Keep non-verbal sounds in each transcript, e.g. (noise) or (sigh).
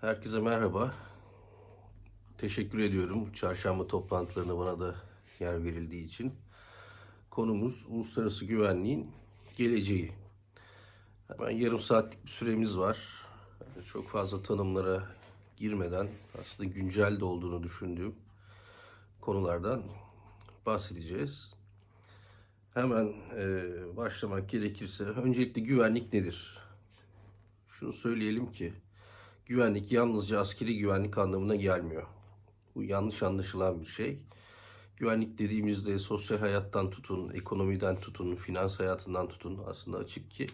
Herkese merhaba. Teşekkür ediyorum çarşamba toplantılarına bana da yer verildiği için. Konumuz uluslararası güvenliğin geleceği. Hemen yarım saatlik bir süremiz var. Çok fazla tanımlara girmeden aslında güncel de olduğunu düşündüğüm konulardan bahsedeceğiz. Hemen e, başlamak gerekirse öncelikle güvenlik nedir? Şunu söyleyelim ki güvenlik yalnızca askeri güvenlik anlamına gelmiyor. Bu yanlış anlaşılan bir şey. Güvenlik dediğimizde sosyal hayattan tutun, ekonomiden tutun, finans hayatından tutun aslında açık ki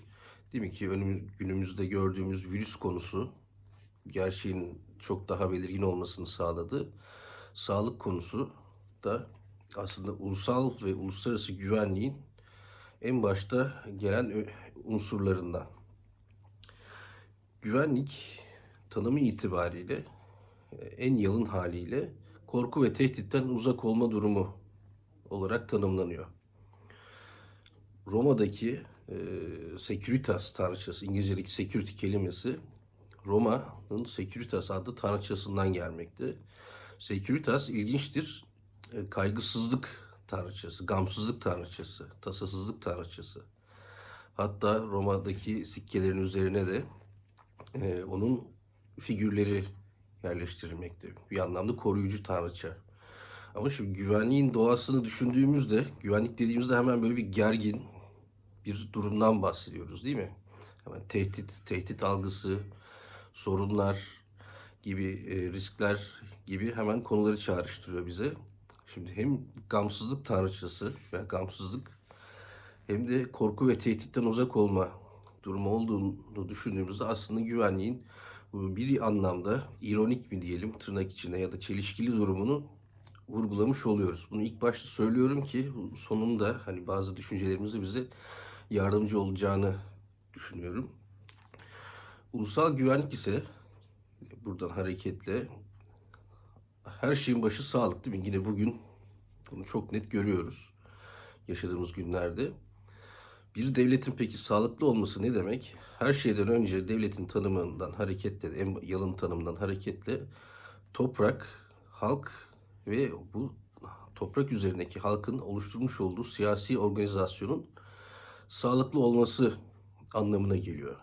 değil mi ki önümüz, günümüzde gördüğümüz virüs konusu gerçeğin çok daha belirgin olmasını sağladı. Sağlık konusu da aslında ulusal ve uluslararası güvenliğin en başta gelen unsurlarından. Güvenlik tanımı itibariyle e, en yalın haliyle korku ve tehditten uzak olma durumu olarak tanımlanıyor. Roma'daki e, Securitas tanrıçası, İngilizce'deki security kelimesi Roma'nın Securitas adlı tanrıçasından gelmekte. Securitas ilginçtir. E, kaygısızlık tanrıçası, gamsızlık tanrıçası, tasasızlık tanrıçası. Hatta Roma'daki sikkelerin üzerine de e, onun figürleri yerleştirilmekte. Bir anlamda koruyucu tanrıça. Ama şimdi güvenliğin doğasını düşündüğümüzde, güvenlik dediğimizde hemen böyle bir gergin bir durumdan bahsediyoruz değil mi? Hemen tehdit, tehdit algısı, sorunlar gibi e, riskler gibi hemen konuları çağrıştırıyor bize. Şimdi hem gamsızlık tanrıçası veya gamsızlık hem de korku ve tehditten uzak olma durumu olduğunu düşündüğümüzde aslında güvenliğin bir anlamda ironik mi diyelim tırnak içinde ya da çelişkili durumunu vurgulamış oluyoruz. Bunu ilk başta söylüyorum ki sonunda hani bazı düşüncelerimizi bize yardımcı olacağını düşünüyorum. Ulusal güvenlik ise buradan hareketle her şeyin başı sağlık değil mi? Yine bugün bunu çok net görüyoruz yaşadığımız günlerde. Bir devletin peki sağlıklı olması ne demek? Her şeyden önce devletin tanımından hareketle, en yalın tanımından hareketle toprak, halk ve bu toprak üzerindeki halkın oluşturmuş olduğu siyasi organizasyonun sağlıklı olması anlamına geliyor.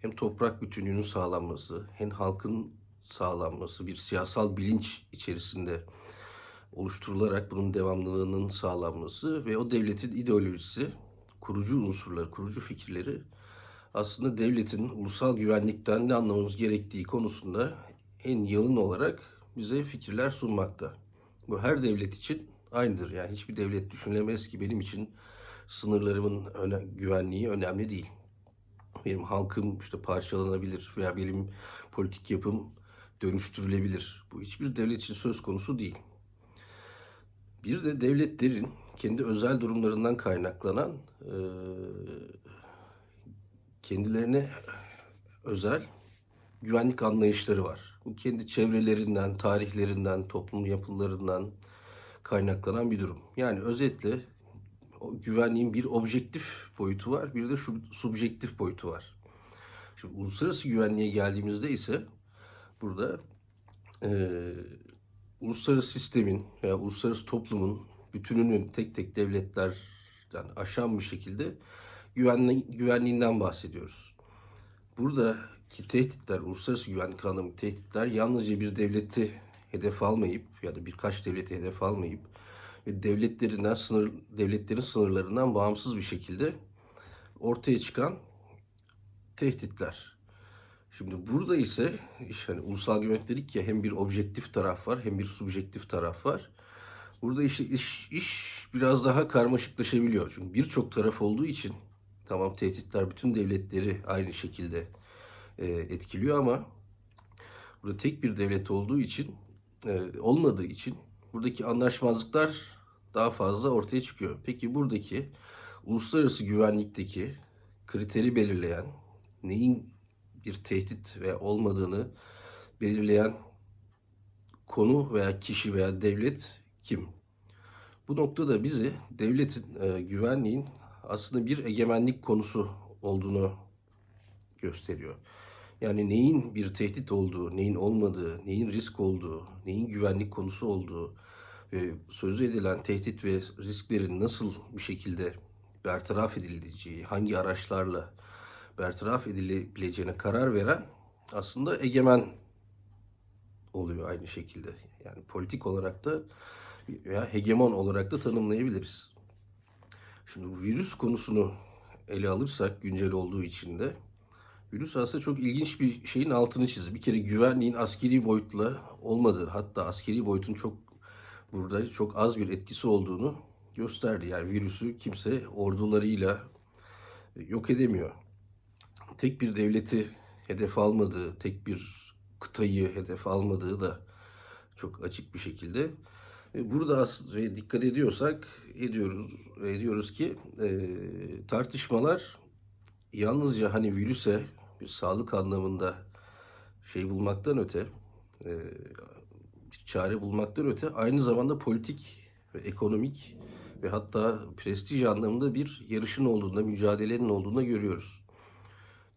Hem toprak bütünlüğünün sağlanması, hem halkın sağlanması, bir siyasal bilinç içerisinde oluşturularak bunun devamlılığının sağlanması ve o devletin ideolojisi, kurucu unsurları, kurucu fikirleri aslında devletin ulusal güvenlikten ne anlamamız gerektiği konusunda en yalın olarak bize fikirler sunmakta. Bu her devlet için aynıdır. Yani hiçbir devlet düşünülemez ki benim için sınırlarımın öne, güvenliği önemli değil. Benim halkım işte parçalanabilir veya benim politik yapım dönüştürülebilir. Bu hiçbir devlet için söz konusu değil. Bir de devletlerin kendi özel durumlarından kaynaklanan e, kendilerine özel güvenlik anlayışları var. Kendi çevrelerinden, tarihlerinden, toplum yapılarından kaynaklanan bir durum. Yani özetle güvenliğin bir objektif boyutu var, bir de şu subjektif boyutu var. Şimdi uluslararası güvenliğe geldiğimizde ise burada e, uluslararası sistemin veya uluslararası toplumun bütününün tek tek devletlerden aşan bir şekilde güvenli, güvenliğinden bahsediyoruz. Buradaki tehditler, uluslararası güvenlik anlamı tehditler yalnızca bir devleti hedef almayıp ya da birkaç devleti hedef almayıp ve devletlerinden sınır devletlerin sınırlarından bağımsız bir şekilde ortaya çıkan tehditler. Şimdi burada ise iş hani ulusal güvenlik dedik ya hem bir objektif taraf var hem bir subjektif taraf var. Burada işte iş, iş biraz daha karmaşıklaşabiliyor. Çünkü birçok taraf olduğu için tamam tehditler bütün devletleri aynı şekilde e, etkiliyor ama burada tek bir devlet olduğu için e, olmadığı için buradaki anlaşmazlıklar daha fazla ortaya çıkıyor. Peki buradaki uluslararası güvenlikteki kriteri belirleyen neyin bir tehdit ve olmadığını belirleyen konu veya kişi veya devlet kim? Bu noktada bizi devletin e, güvenliğin aslında bir egemenlik konusu olduğunu gösteriyor. Yani neyin bir tehdit olduğu, neyin olmadığı, neyin risk olduğu, neyin güvenlik konusu olduğu ve sözü edilen tehdit ve risklerin nasıl bir şekilde bertaraf edileceği, hangi araçlarla bertaraf edilebileceğine karar veren aslında egemen oluyor aynı şekilde. Yani politik olarak da veya hegemon olarak da tanımlayabiliriz. Şimdi virüs konusunu ele alırsak güncel olduğu için de virüs aslında çok ilginç bir şeyin altını çizdi. Bir kere güvenliğin askeri boyutla olmadığı hatta askeri boyutun çok burada çok az bir etkisi olduğunu gösterdi. Yani virüsü kimse ordularıyla yok edemiyor. Tek bir devleti hedef almadığı, tek bir kıtayı hedef almadığı da çok açık bir şekilde. E, Burada aslında dikkat ediyorsak ediyoruz ediyoruz ki e, tartışmalar yalnızca hani virüse bir sağlık anlamında şey bulmaktan öte e, bir çare bulmaktan öte aynı zamanda politik ve ekonomik ve hatta prestij anlamında bir yarışın olduğunda, mücadelenin olduğunda görüyoruz.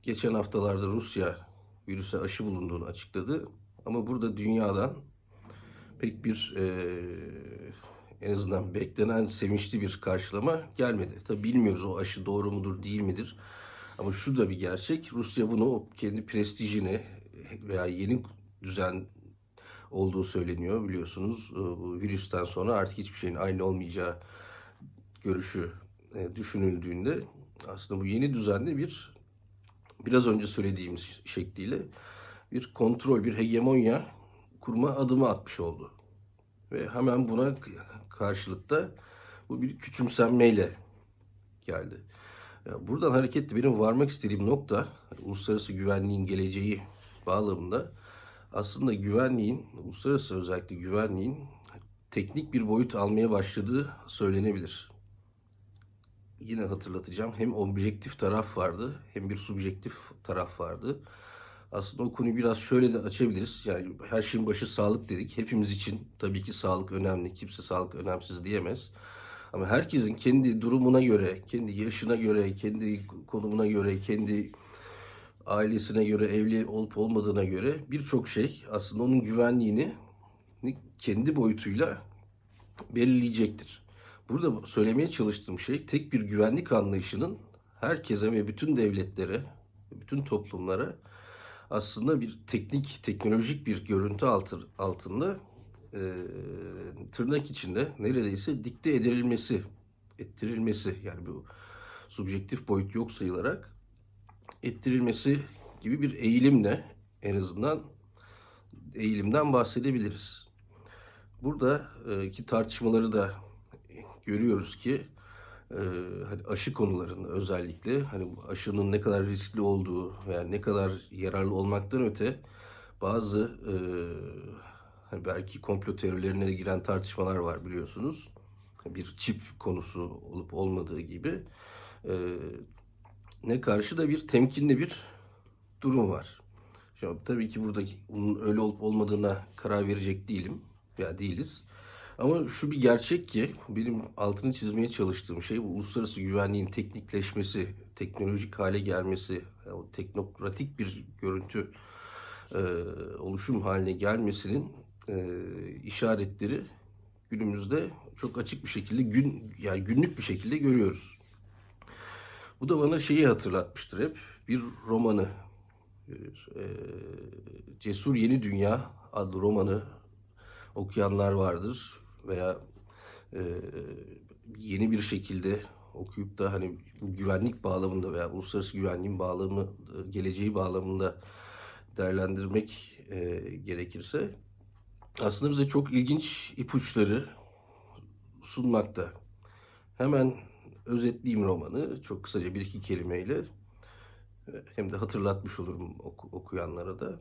Geçen haftalarda Rusya virüse aşı bulunduğunu açıkladı. Ama burada dünyadan pek bir e, en azından beklenen sevinçli bir karşılama gelmedi. Tabi bilmiyoruz o aşı doğru mudur değil midir. Ama şu da bir gerçek. Rusya bunu kendi prestijini veya yeni düzen olduğu söyleniyor biliyorsunuz. E, Bu virüsten sonra artık hiçbir şeyin aynı olmayacağı görüşü e, düşünüldüğünde aslında bu yeni düzende bir biraz önce söylediğimiz şekliyle bir kontrol, bir hegemonya kurma adımı atmış oldu. Ve hemen buna karşılıkta bu bir küçümsenmeyle geldi. Ya buradan hareketle benim varmak istediğim nokta hani uluslararası güvenliğin geleceği bağlamında aslında güvenliğin, uluslararası özellikle güvenliğin teknik bir boyut almaya başladığı söylenebilir yine hatırlatacağım. Hem objektif taraf vardı hem bir subjektif taraf vardı. Aslında o konuyu biraz şöyle de açabiliriz. Yani her şeyin başı sağlık dedik. Hepimiz için tabii ki sağlık önemli. Kimse sağlık önemsiz diyemez. Ama herkesin kendi durumuna göre, kendi yaşına göre, kendi konumuna göre, kendi ailesine göre, evli olup olmadığına göre birçok şey aslında onun güvenliğini kendi boyutuyla belirleyecektir. Burada söylemeye çalıştığım şey tek bir güvenlik anlayışının herkese ve bütün devletlere, bütün toplumlara aslında bir teknik, teknolojik bir görüntü altı, altında e, tırnak içinde neredeyse dikte edilmesi, ettirilmesi yani bu subjektif boyut yok sayılarak ettirilmesi gibi bir eğilimle en azından eğilimden bahsedebiliriz. Buradaki tartışmaları da görüyoruz ki e, hani aşı konularında özellikle hani aşının ne kadar riskli olduğu veya ne kadar yararlı olmaktan öte bazı e, hani belki komplo teorilerine giren tartışmalar var biliyorsunuz. Bir çip konusu olup olmadığı gibi e, ne karşı da bir temkinli bir durum var. Şimdi tabii ki burada bunun öyle olup olmadığına karar verecek değilim veya değiliz. Ama şu bir gerçek ki benim altını çizmeye çalıştığım şey bu uluslararası güvenliğin teknikleşmesi, teknolojik hale gelmesi, yani o teknokratik bir görüntü e, oluşum haline gelmesinin e, işaretleri günümüzde çok açık bir şekilde gün yani günlük bir şekilde görüyoruz. Bu da bana şeyi hatırlatmıştır hep bir romanı e, Cesur Yeni Dünya adlı romanı okuyanlar vardır veya e, yeni bir şekilde okuyup da hani bu güvenlik bağlamında veya uluslararası güvenliğin bağlamı e, geleceği bağlamında değerlendirmek e, gerekirse aslında bize çok ilginç ipuçları sunmakta. Hemen özetleyeyim romanı çok kısaca bir iki kelimeyle hem de hatırlatmış olurum oku- okuyanlara da.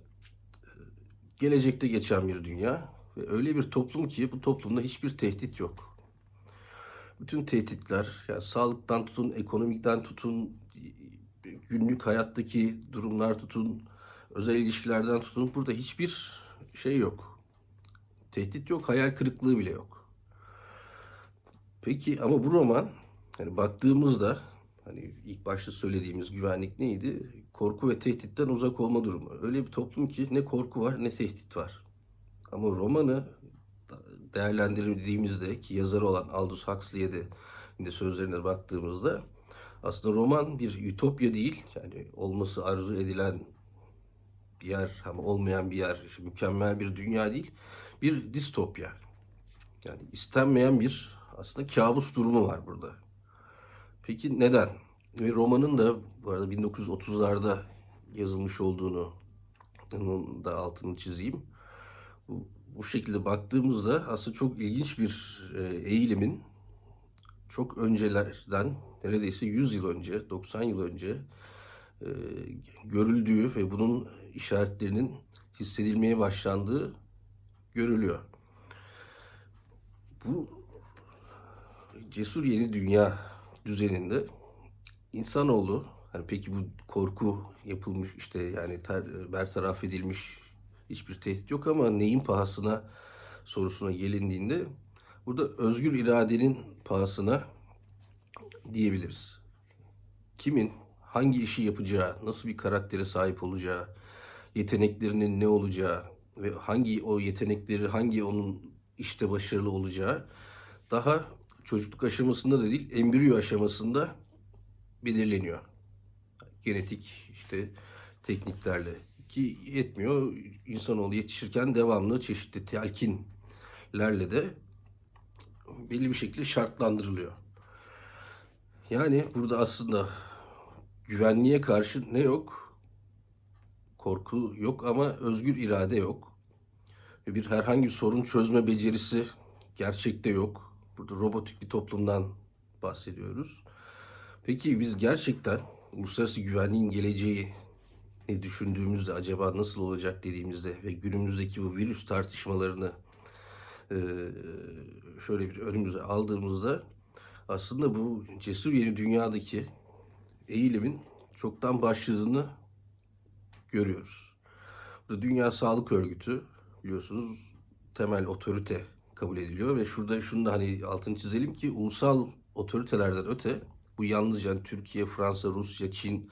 Gelecekte geçen bir dünya ve öyle bir toplum ki bu toplumda hiçbir tehdit yok. Bütün tehditler, yani sağlıktan tutun, ekonomikten tutun, günlük hayattaki durumlar tutun, özel ilişkilerden tutun. Burada hiçbir şey yok. Tehdit yok, hayal kırıklığı bile yok. Peki ama bu roman, yani baktığımızda Hani ilk başta söylediğimiz güvenlik neydi? Korku ve tehditten uzak olma durumu. Öyle bir toplum ki ne korku var ne tehdit var. Ama romanı değerlendirdiğimizde ki yazarı olan Aldous Huxley'e de yine sözlerine baktığımızda aslında roman bir ütopya değil. Yani olması arzu edilen bir yer ama olmayan bir yer, mükemmel bir dünya değil. Bir distopya. Yani istenmeyen bir aslında kabus durumu var burada. Peki neden? Ve romanın da bu arada 1930'larda yazılmış olduğunu da altını çizeyim. Bu, şekilde baktığımızda aslında çok ilginç bir e, eğilimin çok öncelerden neredeyse 100 yıl önce, 90 yıl önce e, görüldüğü ve bunun işaretlerinin hissedilmeye başlandığı görülüyor. Bu cesur yeni dünya düzeninde insanoğlu hani peki bu korku yapılmış işte yani ter, bertaraf edilmiş hiçbir tehdit yok ama neyin pahasına sorusuna gelindiğinde burada özgür iradenin pahasına diyebiliriz. Kimin hangi işi yapacağı, nasıl bir karaktere sahip olacağı, yeteneklerinin ne olacağı ve hangi o yetenekleri, hangi onun işte başarılı olacağı daha çocukluk aşamasında da değil, embriyo aşamasında belirleniyor. Genetik işte tekniklerle ki yetmiyor. İnsanoğlu yetişirken devamlı çeşitli telkinlerle de belli bir şekilde şartlandırılıyor. Yani burada aslında güvenliğe karşı ne yok? Korku yok ama özgür irade yok. Ve bir herhangi bir sorun çözme becerisi gerçekte yok. Burada robotik bir toplumdan bahsediyoruz. Peki biz gerçekten uluslararası güvenliğin geleceği düşündüğümüzde acaba nasıl olacak dediğimizde ve günümüzdeki bu virüs tartışmalarını e, şöyle bir önümüze aldığımızda aslında bu cesur yeni dünyadaki eğilimin çoktan başladığını görüyoruz. Burada Dünya Sağlık Örgütü biliyorsunuz temel otorite kabul ediliyor ve şurada şunu da hani altını çizelim ki ulusal otoritelerden öte bu yalnızca Türkiye, Fransa, Rusya, Çin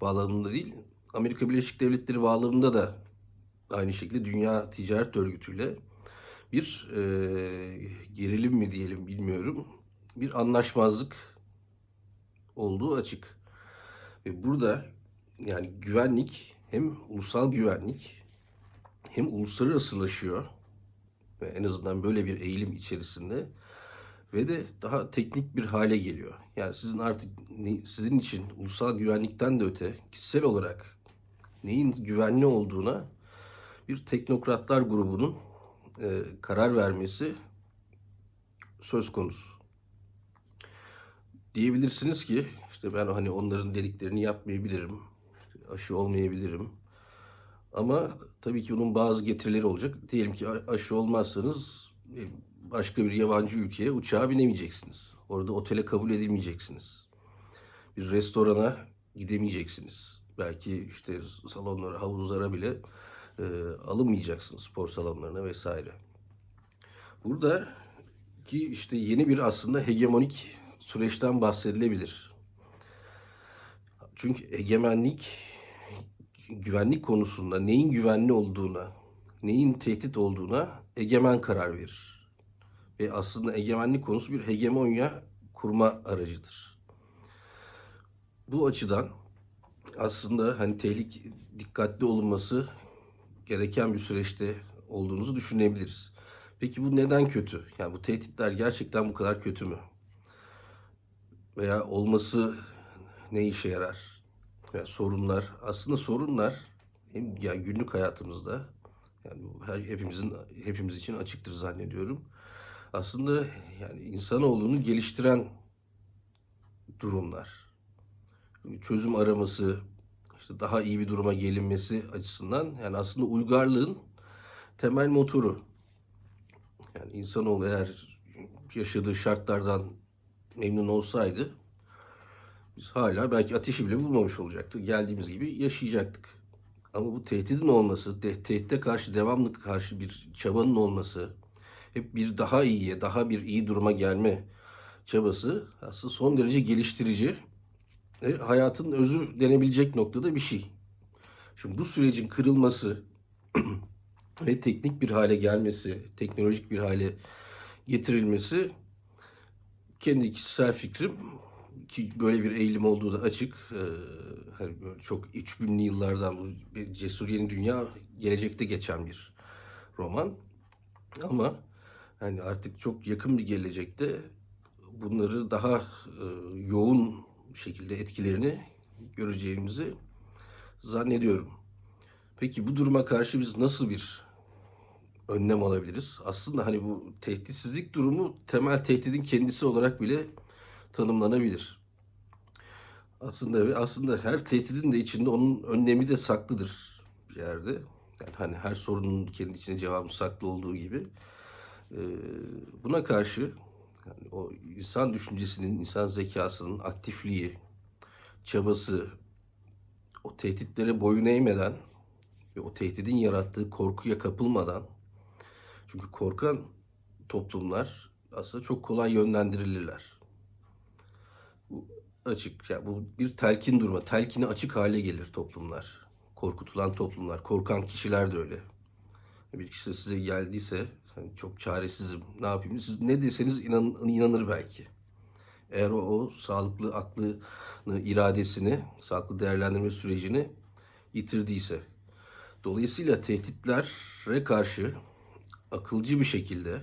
bağlamında değil Amerika Birleşik Devletleri bağlamında da aynı şekilde Dünya Ticaret Örgütü'yle bir e, gerilim mi diyelim bilmiyorum bir anlaşmazlık olduğu açık. Ve burada yani güvenlik hem ulusal güvenlik hem uluslararasılaşıyor ve en azından böyle bir eğilim içerisinde ve de daha teknik bir hale geliyor. Yani sizin artık sizin için ulusal güvenlikten de öte kişisel olarak neyin güvenli olduğuna bir teknokratlar grubunun e, karar vermesi söz konusu. Diyebilirsiniz ki işte ben hani onların dediklerini yapmayabilirim, aşı olmayabilirim. Ama tabii ki bunun bazı getirileri olacak. Diyelim ki aşı olmazsanız e, başka bir yabancı ülkeye uçağa binemeyeceksiniz. Orada otele kabul edilmeyeceksiniz. Bir restorana gidemeyeceksiniz. Belki işte salonlara, havuzlara bile e, alınmayacaksınız spor salonlarına vesaire. Burada ki işte yeni bir aslında hegemonik süreçten bahsedilebilir. Çünkü egemenlik güvenlik konusunda neyin güvenli olduğuna, neyin tehdit olduğuna egemen karar verir. Ve aslında egemenlik konusu bir hegemonya kurma aracıdır. Bu açıdan aslında hani tehlike dikkatli olunması gereken bir süreçte olduğunuzu düşünebiliriz. Peki bu neden kötü? Yani bu tehditler gerçekten bu kadar kötü mü? Veya olması ne işe yarar? Yani sorunlar, aslında sorunlar hem ya günlük hayatımızda yani her hepimizin hepimiz için açıktır zannediyorum. Aslında yani insanoğlunu geliştiren durumlar. Çözüm araması, işte daha iyi bir duruma gelinmesi açısından yani aslında uygarlığın temel motoru. Yani insanoğlu eğer yaşadığı şartlardan memnun olsaydı biz hala belki ateşi bile bulmamış olacaktı. Geldiğimiz gibi yaşayacaktık. Ama bu tehditin olması, te- tehditte karşı devamlı karşı bir çabanın olması, hep bir daha iyiye, daha bir iyi duruma gelme çabası aslında son derece geliştirici hayatın özü denebilecek noktada bir şey. Şimdi bu sürecin kırılması (clears throat) ve teknik bir hale gelmesi, teknolojik bir hale getirilmesi kendi kişisel fikrim ki böyle bir eğilim olduğu da açık. Ee, hani çok 3000'li yıllardan bu Cesur Yeni Dünya gelecekte geçen bir roman. Ama hani artık çok yakın bir gelecekte bunları daha e, yoğun şekilde etkilerini göreceğimizi zannediyorum. Peki bu duruma karşı biz nasıl bir önlem alabiliriz? Aslında hani bu tehditsizlik durumu temel tehdidin kendisi olarak bile tanımlanabilir. Aslında aslında her tehdidin de içinde onun önlemi de saklıdır bir yerde. Yani hani her sorunun kendi içinde cevabı saklı olduğu gibi. Ee, buna karşı yani o insan düşüncesinin, insan zekasının aktifliği, çabası, o tehditlere boyun eğmeden ve o tehdidin yarattığı korkuya kapılmadan çünkü korkan toplumlar aslında çok kolay yönlendirilirler. Bu açık, yani bu bir telkin durma, telkine açık hale gelir toplumlar. Korkutulan toplumlar, korkan kişiler de öyle. Bir kişi size geldiyse hani çok çaresizim, ne yapayım? Siz ne deseniz inan, inanır belki. Eğer o, o sağlıklı aklını, iradesini, sağlıklı değerlendirme sürecini yitirdiyse. Dolayısıyla tehditlere karşı akılcı bir şekilde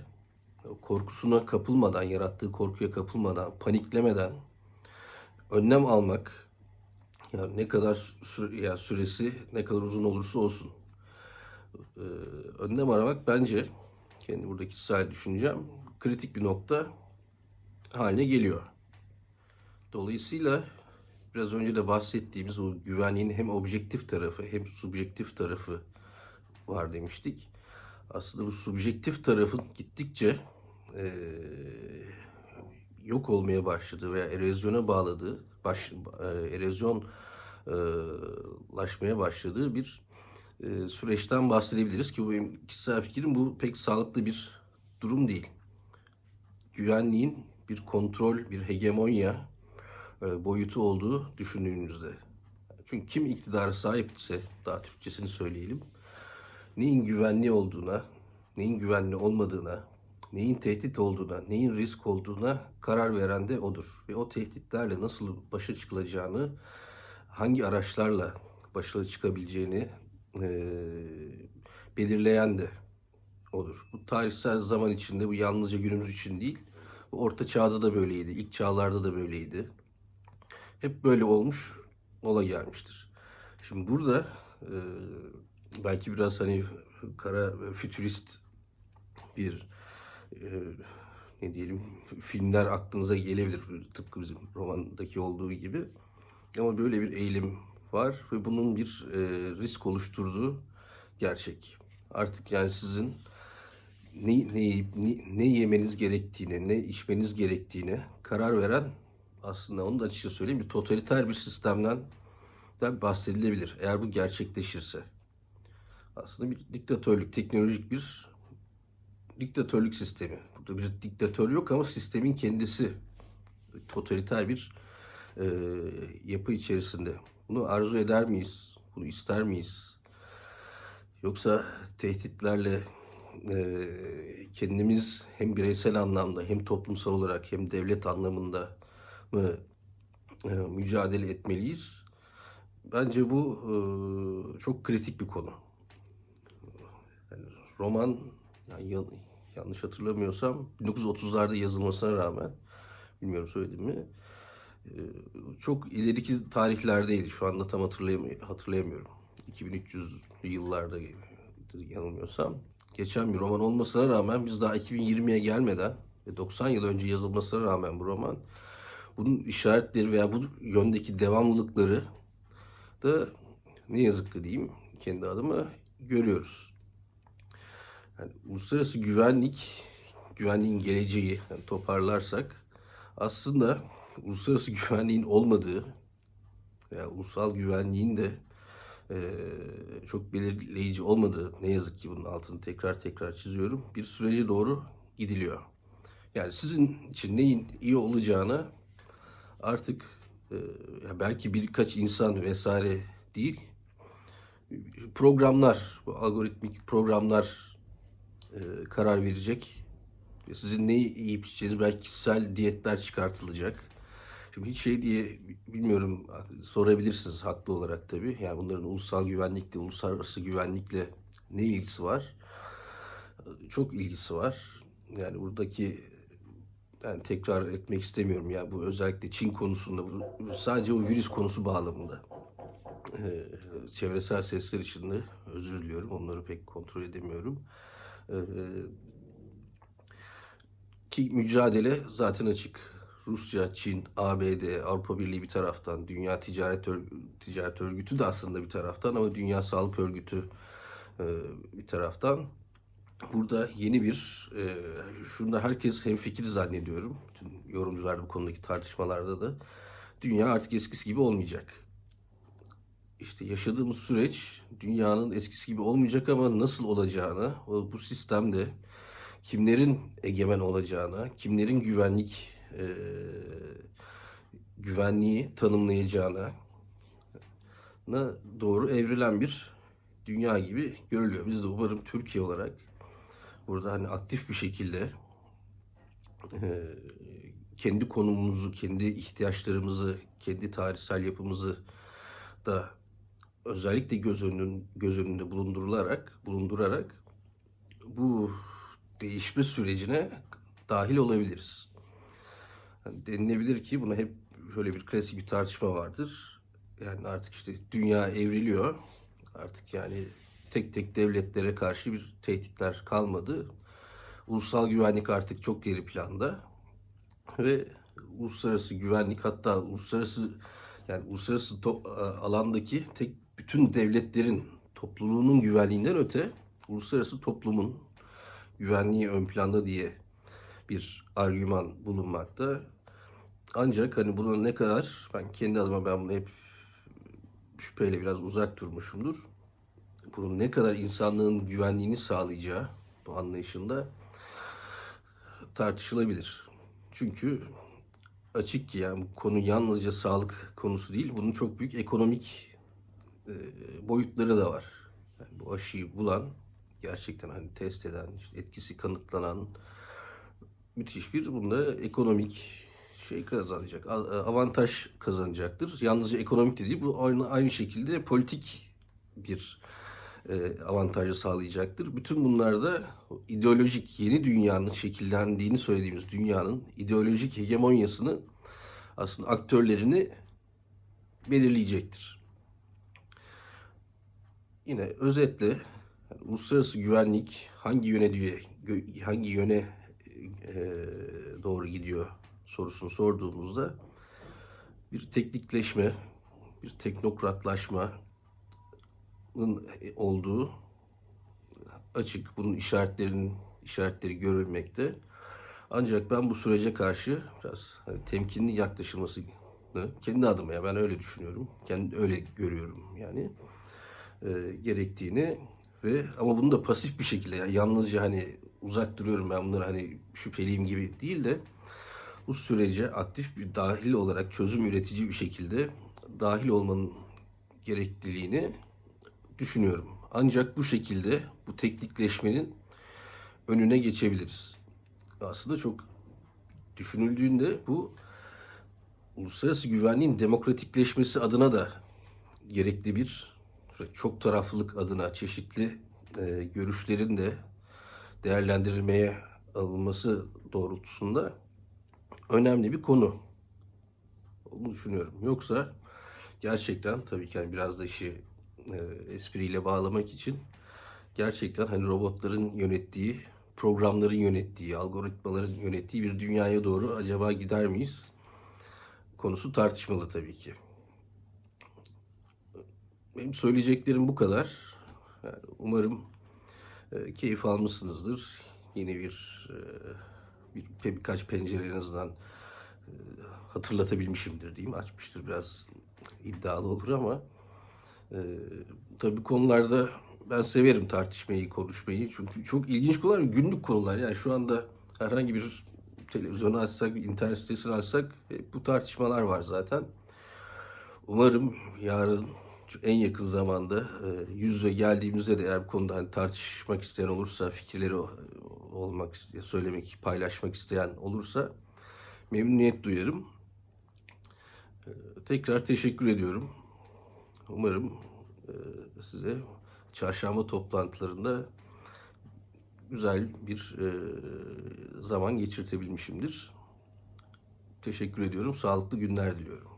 korkusuna kapılmadan, yarattığı korkuya kapılmadan, paniklemeden önlem almak ya ne kadar süre, ya süresi ne kadar uzun olursa olsun önlem aramak bence kendi buradaki kişisel düşüncem kritik bir nokta haline geliyor. Dolayısıyla biraz önce de bahsettiğimiz o güvenliğin hem objektif tarafı hem subjektif tarafı var demiştik. Aslında bu subjektif tarafın gittikçe e, yok olmaya başladığı veya erozyona bağladığı, baş, e, erozyonlaşmaya başladığı bir e, süreçten bahsedebiliriz ki bu benim kişisel fikrim bu pek sağlıklı bir durum değil. Güvenliğin bir kontrol, bir hegemonya e, boyutu olduğu düşündüğümüzde. Çünkü kim iktidara sahipse, daha Türkçesini söyleyelim, neyin güvenli olduğuna, neyin güvenli olmadığına, neyin tehdit olduğuna, neyin risk olduğuna karar veren de odur. Ve o tehditlerle nasıl başa çıkılacağını, hangi araçlarla başa çıkabileceğini belirleyen de odur. Bu tarihsel zaman içinde bu yalnızca günümüz için değil, orta çağda da böyleydi, ilk çağlarda da böyleydi. Hep böyle olmuş, ola gelmiştir. Şimdi burada belki biraz hani kara fütürist bir ne diyelim filmler aklınıza gelebilir tıpkı bizim romandaki olduğu gibi. Ama böyle bir eğilim var ve bunun bir e, risk oluşturduğu gerçek. Artık yani sizin ne, ne, ne, ne yemeniz gerektiğine, ne içmeniz gerektiğine karar veren aslında onu da açıkça söyleyeyim bir totaliter bir sistemden de bahsedilebilir. Eğer bu gerçekleşirse. Aslında bir diktatörlük, teknolojik bir diktatörlük sistemi. Burada bir diktatör yok ama sistemin kendisi totaliter bir e, yapı içerisinde. Bunu arzu eder miyiz? Bunu ister miyiz? Yoksa tehditlerle e, kendimiz hem bireysel anlamda hem toplumsal olarak hem devlet anlamında mı e, mücadele etmeliyiz? Bence bu e, çok kritik bir konu. Yani roman yani yan- yanlış hatırlamıyorsam 1930'larda yazılmasına rağmen bilmiyorum söyledim mi çok ileriki tarihlerdeydi. Şu anda tam hatırlayam hatırlayamıyorum. 2300 yıllarda yanılmıyorsam. Geçen bir roman olmasına rağmen biz daha 2020'ye gelmeden ve 90 yıl önce yazılmasına rağmen bu roman bunun işaretleri veya bu yöndeki devamlılıkları da ne yazık ki diyeyim kendi adıma görüyoruz. Yani uluslararası güvenlik, güvenliğin geleceği yani toparlarsak aslında uluslararası güvenliğin olmadığı veya ulusal güvenliğin de eee, çok belirleyici olmadığı ne yazık ki bunun altını tekrar tekrar çiziyorum. Bir sürece doğru gidiliyor. Yani sizin için neyin iyi olacağını artık e, belki birkaç insan vesaire değil, programlar, bu algoritmik programlar e, karar verecek. Ve Sizin neyi yiyip içeceğiniz belki kişisel diyetler çıkartılacak. Şimdi hiç şey diye bilmiyorum sorabilirsiniz haklı olarak tabii. Yani bunların ulusal güvenlikle, uluslararası güvenlikle ne ilgisi var? Çok ilgisi var. Yani buradaki yani tekrar etmek istemiyorum ya bu özellikle Çin konusunda bu sadece o virüs konusu bağlamında. Ee, çevresel sesler için de özür diliyorum. Onları pek kontrol edemiyorum. Ee, ki mücadele zaten açık. Rusya, Çin, ABD, Avrupa Birliği bir taraftan, Dünya Ticaret, Örgü- Ticaret Örgütü de aslında bir taraftan ama Dünya Sağlık Örgütü e, bir taraftan. Burada yeni bir, e, şunda herkes hemfikir zannediyorum. Bütün yorumcular bu konudaki tartışmalarda da. Dünya artık eskisi gibi olmayacak. İşte yaşadığımız süreç dünyanın eskisi gibi olmayacak ama nasıl olacağını, bu sistemde kimlerin egemen olacağına, kimlerin güvenlik e, güvenliği tanımlayacağına na doğru evrilen bir dünya gibi görülüyor. Biz de umarım Türkiye olarak burada hani aktif bir şekilde e, kendi konumumuzu, kendi ihtiyaçlarımızı, kendi tarihsel yapımızı da özellikle göz önün, göz önünde bulundurularak bulundurarak bu değişme sürecine dahil olabiliriz. Denilebilir ki buna hep şöyle bir klasik bir tartışma vardır. Yani artık işte dünya evriliyor. Artık yani tek tek devletlere karşı bir tehditler kalmadı. Ulusal güvenlik artık çok geri planda. Ve uluslararası güvenlik hatta uluslararası yani uluslararası to- alandaki tek bütün devletlerin topluluğunun güvenliğinden öte uluslararası toplumun güvenliği ön planda diye bir argüman bulunmakta. Ancak hani buna ne kadar ben kendi adıma ben bunu hep şüpheyle biraz uzak durmuşumdur. Bunun ne kadar insanlığın güvenliğini sağlayacağı bu anlayışında tartışılabilir. Çünkü açık ki yani bu konu yalnızca sağlık konusu değil. Bunun çok büyük ekonomik e, boyutları da var. Yani bu aşıyı bulan, gerçekten hani test eden, işte etkisi kanıtlanan müthiş bir bunda ekonomik şey kazanacak, a- avantaj kazanacaktır. Yalnızca ekonomik de değil, bu aynı, aynı şekilde politik bir e, avantajı sağlayacaktır. Bütün bunlar da ideolojik yeni dünyanın şekillendiğini söylediğimiz dünyanın ideolojik hegemonyasını aslında aktörlerini belirleyecektir. Yine özetle uluslararası güvenlik hangi yöne diye hangi yöne e, doğru gidiyor sorusunu sorduğumuzda bir teknikleşme, bir teknokratlaşma olduğu açık. Bunun işaretlerin işaretleri görülmekte. Ancak ben bu sürece karşı biraz hani temkinli yaklaşılmasını kendi adıma ya ben öyle düşünüyorum. Kendi öyle görüyorum yani e, gerektiğini ve ama bunu da pasif bir şekilde yani yalnızca hani uzak duruyorum ben bunları hani şüpheliyim gibi değil de bu sürece aktif bir dahil olarak çözüm üretici bir şekilde dahil olmanın gerekliliğini düşünüyorum. Ancak bu şekilde bu teknikleşmenin önüne geçebiliriz. Aslında çok düşünüldüğünde bu uluslararası güvenliğin demokratikleşmesi adına da gerekli bir çok taraflılık adına çeşitli e, görüşlerin de değerlendirilmeye alınması doğrultusunda önemli bir konu. Onu düşünüyorum. Yoksa gerçekten tabii ki hani biraz da işi e, espriyle bağlamak için gerçekten hani robotların yönettiği, programların yönettiği, algoritmaların yönettiği bir dünyaya doğru acaba gider miyiz? Konusu tartışmalı tabii ki. Benim söyleyeceklerim bu kadar. Yani umarım e, keyif almışsınızdır. Yeni bir, e, bir birkaç pencere en azından e, hatırlatabilmişimdir diyeyim. Açmıştır biraz iddialı olur ama e, tabii konularda ben severim tartışmayı, konuşmayı. Çünkü çok ilginç konular, günlük konular. Yani şu anda herhangi bir televizyonu açsak, bir internet sitesini açsak bu tartışmalar var zaten. Umarım yarın en yakın zamanda e, yüz yüze geldiğimizde de eğer bu konuda hani tartışmak isteyen olursa, fikirleri olmak, söylemek, paylaşmak isteyen olursa memnuniyet duyarım. E, Tekrar teşekkür ediyorum. Umarım e, size çarşamba toplantılarında güzel bir zaman geçirtebilmişimdir. Teşekkür ediyorum. Sağlıklı günler diliyorum.